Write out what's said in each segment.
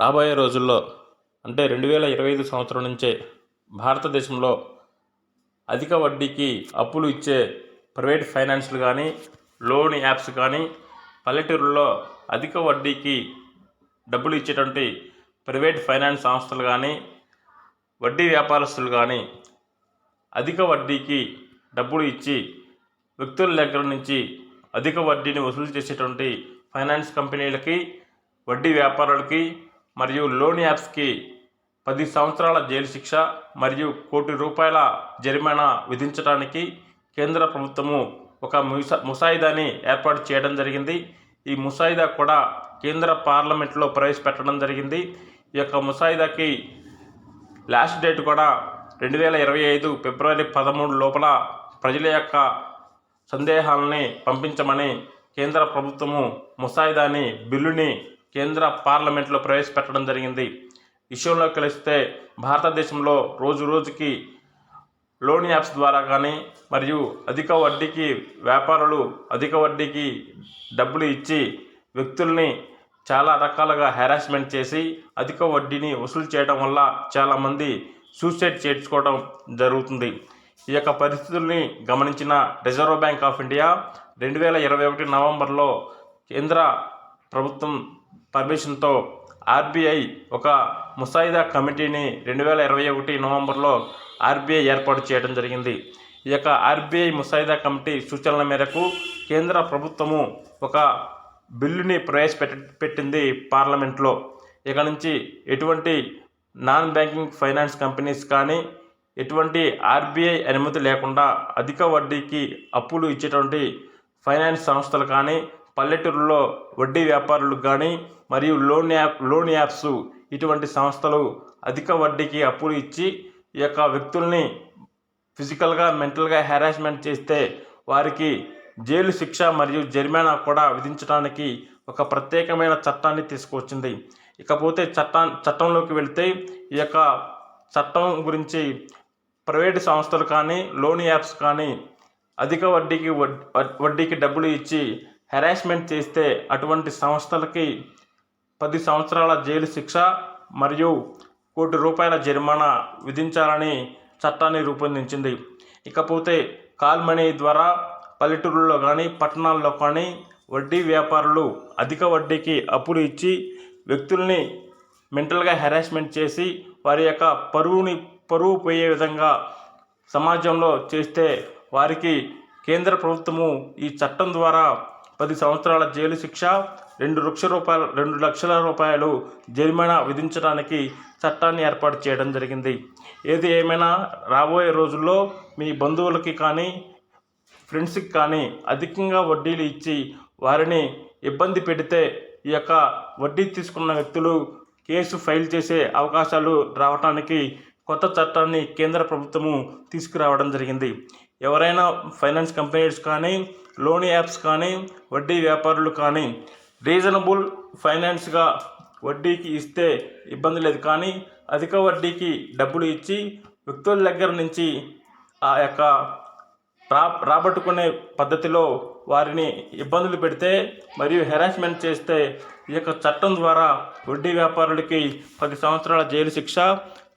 రాబోయే రోజుల్లో అంటే రెండు వేల ఇరవై ఐదు సంవత్సరం నుంచే భారతదేశంలో అధిక వడ్డీకి అప్పులు ఇచ్చే ప్రైవేట్ ఫైనాన్స్లు కానీ లోన్ యాప్స్ కానీ పల్లెటూరులో అధిక వడ్డీకి డబ్బులు ఇచ్చేటువంటి ప్రైవేట్ ఫైనాన్స్ సంస్థలు కానీ వడ్డీ వ్యాపారస్తులు కానీ అధిక వడ్డీకి డబ్బులు ఇచ్చి వ్యక్తుల దగ్గర నుంచి అధిక వడ్డీని వసూలు చేసేటువంటి ఫైనాన్స్ కంపెనీలకి వడ్డీ వ్యాపారులకి మరియు లోన్ యాప్స్కి పది సంవత్సరాల జైలు శిక్ష మరియు కోటి రూపాయల జరిమానా విధించడానికి కేంద్ర ప్రభుత్వము ఒక ముసా ముసాయిదాని ఏర్పాటు చేయడం జరిగింది. ఈ ముసాయిదా కూడా కేంద్ర పార్లమెంట్లో ప్రవేశపెట్టడం జరిగింది. ఈ యొక్క ముసాయిదాకి లాస్ట్ డేట్ కూడా రెండు వేల ఇరవై ఐదు ఫిబ్రవరి పదమూడు లోపల ప్రజల యొక్క సందేహాలని పంపించమని కేంద్ర ప్రభుత్వము ముసాయిదాని బిల్లుని కేంద్ర పార్లమెంట్లో ప్రవేశపెట్టడం జరిగింది. విషయంలో కలిస్తే భారతదేశంలో రోజు రోజుకి లోన్ యాప్స్ ద్వారా కానీ మరియు అధిక వడ్డీకి వ్యాపారులు అధిక వడ్డీకి డబ్బులు ఇచ్చి వ్యక్తుల్ని చాలా రకాలుగా హెరాస్మెంట్ చేసి అధిక వడ్డీని వసూలు చేయడం వల్ల చాలామంది సూసైడ్ చేర్చుకోవడం జరుగుతుంది. ఈ యొక్క పరిస్థితుల్ని గమనించిన రిజర్వ్ బ్యాంక్ ఆఫ్ ఇండియా రెండు వేల ఇరవై ఒకటి నవంబర్లో కేంద్ర ప్రభుత్వం పర్మిషన్తో ఆర్బీఐ ఒక ముసాయిదా కమిటీని రెండు వేల ఇరవై ఒకటి నవంబర్లో ఆర్బీఐ ఏర్పాటు చేయడం జరిగింది. ఈ యొక్క ఆర్బీఐ ముసాయిదా కమిటీ సూచనల మేరకు కేంద్ర ప్రభుత్వము ఒక బిల్లుని ప్రవేశపెట్ట పెట్టింది పార్లమెంట్లో. ఇక నుంచి ఎటువంటి నాన్ బ్యాంకింగ్ ఫైనాన్స్ కంపెనీస్ కానీ ఎటువంటి ఆర్బీఐ అనుమతి లేకుండా అధిక వడ్డీకి అప్పులు ఇచ్చేటువంటి ఫైనాన్స్ సంస్థలు కానీ పల్లెటూరులో వడ్డీ వ్యాపారులు కానీ మరియు లోన్ యాప్ లోన్ యాప్స్ ఇటువంటి సంస్థలు అధిక వడ్డీకి అప్పులు ఇచ్చి ఈ యొక్క వ్యక్తుల్ని ఫిజికల్గా మెంటల్గా హెరాస్మెంట్ చేస్తే వారికి జైలు శిక్ష మరియు జరిమానా కూడా విధించడానికి ఒక ప్రత్యేకమైన చట్టాన్ని తీసుకువచ్చింది. ఇకపోతే చట్టా చట్టంలోకి వెళితే ఈ యొక్క చట్టం గురించి ప్రైవేటు సంస్థలు కానీ లోన్ యాప్స్ కానీ అధిక వడ్డీకి వడ్డీకి డబ్బులు ఇచ్చి హెరాస్మెంట్ చేస్తే అటువంటి సంస్థలకి పది సంవత్సరాల జైలు శిక్ష మరియు కోటి రూపాయల జరిమానా విధించాలని చట్టాన్ని రూపొందించింది. ఇకపోతే కాల్ మనీ ద్వారా పల్లెటూరులో కానీ పట్టణాల్లో కానీ వడ్డీ వ్యాపారులు అధిక వడ్డీకి అప్పులు ఇచ్చి వ్యక్తుల్ని మెంటల్గా హెరాస్మెంట్ చేసి వారి యొక్క పరువుని పరువు పోయే విధంగా సమాజంలో చేస్తే వారికి కేంద్ర ప్రభుత్వము ఈ చట్టం ద్వారా పది సంవత్సరాల జైలు శిక్ష రెండు లక్ష రూపాయలు రెండు లక్షల రూపాయలు జరిమానా విధించడానికి చట్టాన్ని ఏర్పాటు చేయడం జరిగింది. ఏది ఏమైనా రాబోయే రోజుల్లో మీ బంధువులకి కానీ ఫ్రెండ్స్కి కానీ అధికంగా వడ్డీలు ఇచ్చి వారిని ఇబ్బంది పెడితే ఈ యొక్క వడ్డీ తీసుకున్న వ్యక్తులు కేసు ఫైల్ చేసే అవకాశాలు రావడానికి కొత్త చట్టాన్ని కేంద్ర ప్రభుత్వము తీసుకురావడం జరిగింది. ఎవరైనా ఫైనాన్స్ కంపెనీస్ కానీ లోన్ యాప్స్ కానీ వడ్డీ వ్యాపారులు కానీ రీజనబుల్ ఫైనాన్స్గా వడ్డీకి ఇస్తే ఇబ్బంది లేదు. కానీ అధిక వడ్డీకి డబ్బులు ఇచ్చి వ్యక్తుల దగ్గర నుంచి ఆ యొక్క రా రాబట్టుకునే పద్ధతిలో వారిని ఇబ్బందులు పెడితే మరియు హెరాస్మెంట్ చేస్తే ఈ యొక్క చట్టం ద్వారా వడ్డీ వ్యాపారులకి పది సంవత్సరాల జైలు శిక్ష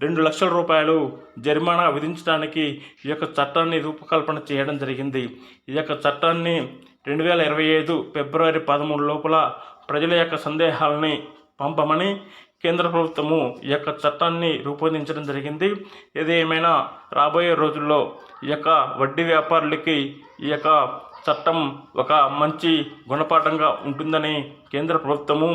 రెండు లక్షల రూపాయలు జరిమానా విధించడానికి ఈ యొక్క చట్టాన్ని రూపకల్పన చేయడం జరిగింది. ఈ యొక్క చట్టాన్ని రెండు వేల ఇరవై ఐదు ఫిబ్రవరి పదమూడు లోపల ప్రజల యొక్క సందేహాలని పంపమని కేంద్ర ప్రభుత్వము ఈ యొక్క చట్టాన్ని రూపొందించడం జరిగింది. ఇది ఏమైనా రాబోయే రోజుల్లో ఈ యొక్క వడ్డీ వ్యాపారులకి ఈ యొక్క చట్టం ఒక మంచి గుణపాఠంగా ఉంటుందని కేంద్ర ప్రభుత్వము